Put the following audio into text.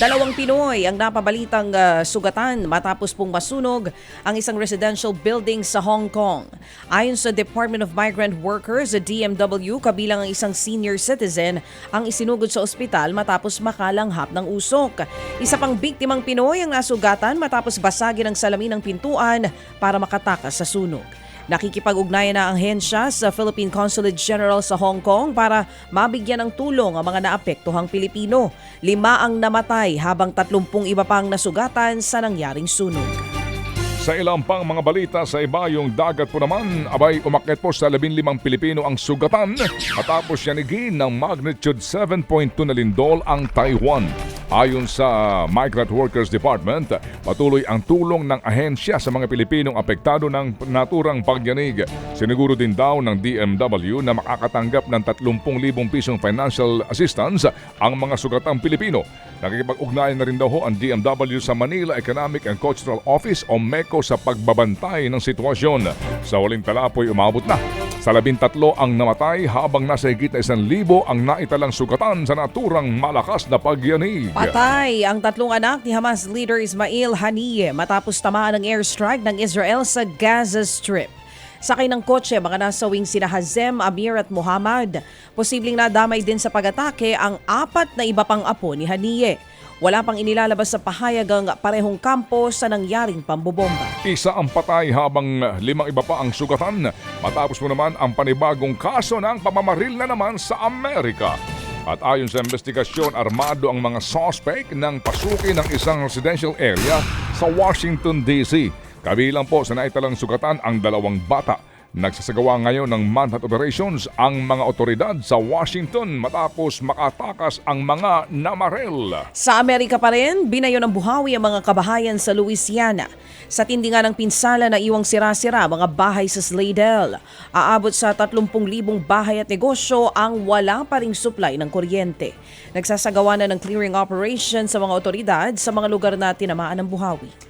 Dalawang Pinoy ang napabalitang ah, sugatan matapos pong masunog ang isang residential building sa Hong Kong. Ayon sa Department of Migrant Workers, DMW, kabilang ang isang senior citizen ang isinugod sa ospital matapos makalanghap ng usok. Isa pang biktimang Pinoy ang nasugatan matapos basagin ang salamin ng pintuan para makatakas sa sunog. Nakikipag-ugnayan na ang hensya sa Philippine Consulate General sa Hong Kong para mabigyan ng tulong ang mga naapektuhang Pilipino. Lima ang namatay habang 30 iba pang nasugatan sa nangyaring sunog. Sa ilang pang mga balita sa ibayong dagat po naman, abay umakyat po sa 15 Pilipino ang sugatan matapos yanigin ng magnitude 7.2 na lindol ang Taiwan. Ayon sa Migrant Workers Department, patuloy ang tulong ng ahensya sa mga Pilipinong apektado ng naturang pagyanig. Siniguro din daw ng DMW na makakatanggap ng 30,000 pisong financial assistance ang mga sugatang Pilipino. Nakikipag-ugnayan na rin daw ho ang DMW sa Manila Economic and Cultural Office o MECO sa pagbabantay ng sitwasyon. Sa huling tala po'y umabot na. Sa labintatlo ang namatay habang nasa higit na isang libo ang naitalang sugatan sa naturang malakas na pagyanig. Patay ang tatlong anak ni Hamas leader Ismail Haniyeh matapos tamaan ng airstrike ng Israel sa Gaza Strip. Sakay ng kotse, mga nasawing sina Hazem, Amir at Muhammad. Posibleng nadamay din sa pag-atake ang apat na iba pang apo ni Haniyeh. Wala pang inilalabas sa pahayag ang parehong kampo sa nangyaring pambobomba. Isa ang patay habang limang iba pa ang sugatan. Matapos mo naman ang panibagong kaso ng pamamaril na naman sa Amerika. At ayon sa investigasyon, armado ang mga suspect ng pasukin ng isang residential area sa Washington, D.C. Kabilang po sa naitalang sugatan ang dalawang bata. Nagsasagawa ngayon ng manhunt operations ang mga otoridad sa Washington matapos makatakas ang mga namarel. Sa Amerika pa rin, binayo ng buhawi ang mga kabahayan sa Louisiana. Sa tindi nga ng pinsala na iwang sira-sira mga bahay sa Slidell. Aabot sa 30,000 bahay at negosyo ang wala pa ring supply ng kuryente. Nagsasagawa na ng clearing operation sa mga otoridad sa mga lugar na tinamaan ng buhawi.